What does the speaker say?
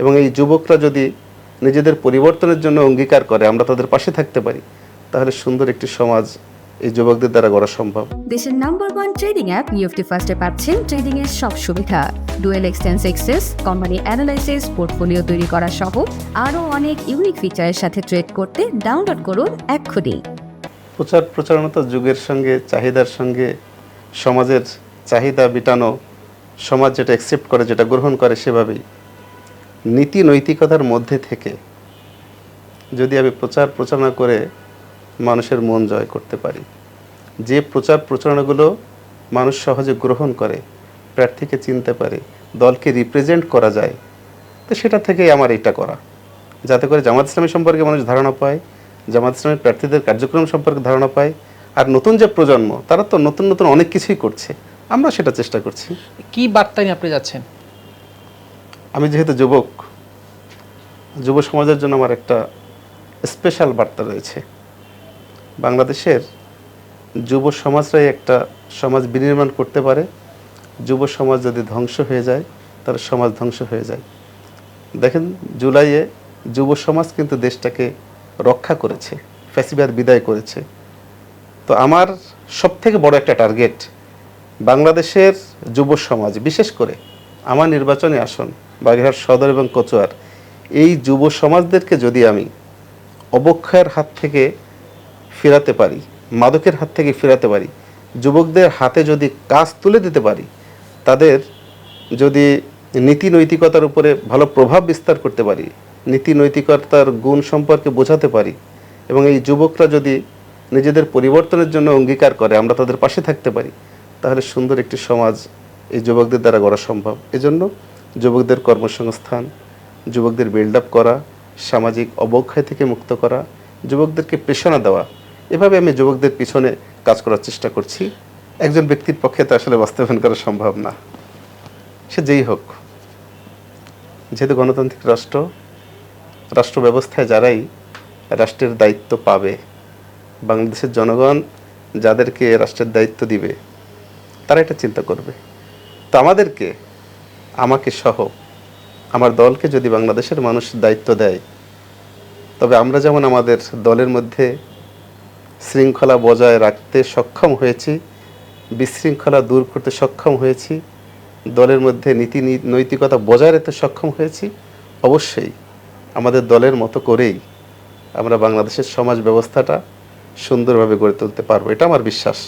এবং এই যুবকরা যদি নিজেদের পরিবর্তনের জন্য অঙ্গীকার করে আমরা তাদের পাশে থাকতে পারি তাহলে সুন্দর একটি সমাজ এই যুবকদের দ্বারা গড়া সম্ভব। দেশের নাম্বার ওয়ান ট্রেডিং অ্যাপ নিউফটি ফার্স্টে পাচ্ছেন ট্রেডিং এর সব সুবিধা। ডুয়েল এক্সটেন্স এক্সেস কোম্পানি অ্যানালাইসিস পোর্টফোলিও তৈরি করা সহ আরও অনেক ইউনিক ফিচারের সাথে ট্রেড করতে ডাউনলোড করুন এক্ষুনি। প্রচার প্রচারণা তো যুগের সঙ্গে চাহিদার সঙ্গে সমাজের চাহিদা বিটানো সমাজ যেটা অ্যাকসেপ্ট করে যেটা গ্রহণ করে সেভাবেই। নীতি নৈতিকতার মধ্যে থেকে যদি আমি প্রচার প্রচারণা করে মানুষের মন জয় করতে পারি, যে প্রচার প্রচারণাগুলো মানুষ সহজে গ্রহণ করে, প্রার্থীকে চিনতে পারে, দলকে রিপ্রেজেন্ট করা যায়, তো সেটা থেকেই আমার এটা করা। যাতে করে জামাত ইসলামী সম্পর্কে মানুষ ধারণা পায়, জামাত ইসলামের প্রার্থীদের কার্যক্রম সম্পর্কে ধারণা পায়, আর নতুন যে প্রজন্ম, তারা তো নতুন নতুন অনেক কিছুই করছে। আমরা সেটা চেষ্টা করছি। কি বার্তা নিয়ে আপনি যাচ্ছেন? আমি যেহেতু যুবক, যুব সমাজের জন্য আমার একটা স্পেশাল বার্তা রয়েছে। বাংলাদেশের যুব সমাজরাই একটা সমাজ বিনির্মাণ করতে পারে। যুব সমাজ যদি ধ্বংস হয়ে যায় তাহলে সমাজ ধ্বংস হয়ে যায়। দেখেন, জুলাইয়ে যুব সমাজ কিন্তু দেশটাকে রক্ষা করেছে, ফ্যাসিবাদ বিদায় করেছে। তো আমার সব থেকে বড় একটা টার্গেট বাংলাদেশের যুব সমাজ, বিশেষ করে আমার নির্বাচনী আসন, বাগেরহাট সদর এবং কচুয়ার, এই যুব সমাজদেরকে যদি আমি অবক্ষয়ের হাত থেকে ফেরাতে পারি, মাদকের হাত থেকে ফেরাতে পারি, যুবকদের হাতে যদি কাজ তুলে দিতে পারি, তাদের যদি নীতি নৈতিকতার উপরে ভালো প্রভাব বিস্তার করতে পারি, নীতি নৈতিকতার গুণ সম্পর্কে বোঝাতে পারি এবং এই যুবকরা যদি নিজেদের পরিবর্তনের জন্য অঙ্গীকার করে, আমরা তাদের পাশে থাকতে পারি, তাহলে সুন্দর একটি সমাজ এই যুবকদের দ্বারা গড়া সম্ভব। এজন্য যুবকদের কর্মসংস্থান, যুবকদের বিল্ড আপ করা, সামাজিক অবক্ষয় থেকে মুক্ত করা, যুবকদেরকে পেশনা দেওয়া, এভাবে আমি যুবকদের পিছনে কাজ করার চেষ্টা করছি। একজন ব্যক্তির পক্ষে তো আসলে বাস্তবায়ন করা সম্ভব না। সে যেই হোক, যেহেতু গণতান্ত্রিক রাষ্ট্র রাষ্ট্র ব্যবস্থায় যারাই রাষ্ট্রের দায়িত্ব পাবে, বাংলাদেশের জনগণ যাদেরকে রাষ্ট্রের দায়িত্ব দিবে, তারা এটা চিন্তা করবে। তো আমাদেরকে, আমাকে সহ আমার দলকে যদি বাংলাদেশের মানুষ দায়িত্ব দেয়, তবে আমরা যেমন আমাদের দলের মধ্যে শৃঙ্খলা বজায় রাখতে সক্ষম হয়েছি, বিশৃঙ্খলা দূর করতে সক্ষম হয়েছি, দলের মধ্যে নীতি নৈতিকতা বজায় রাখতে সক্ষম হয়েছি, অবশ্যই আমাদের দলের মতো করেই আমরা বাংলাদেশের সমাজ ব্যবস্থাটা সুন্দরভাবে গড়ে তুলতে পারব। এটা আমার বিশ্বাস।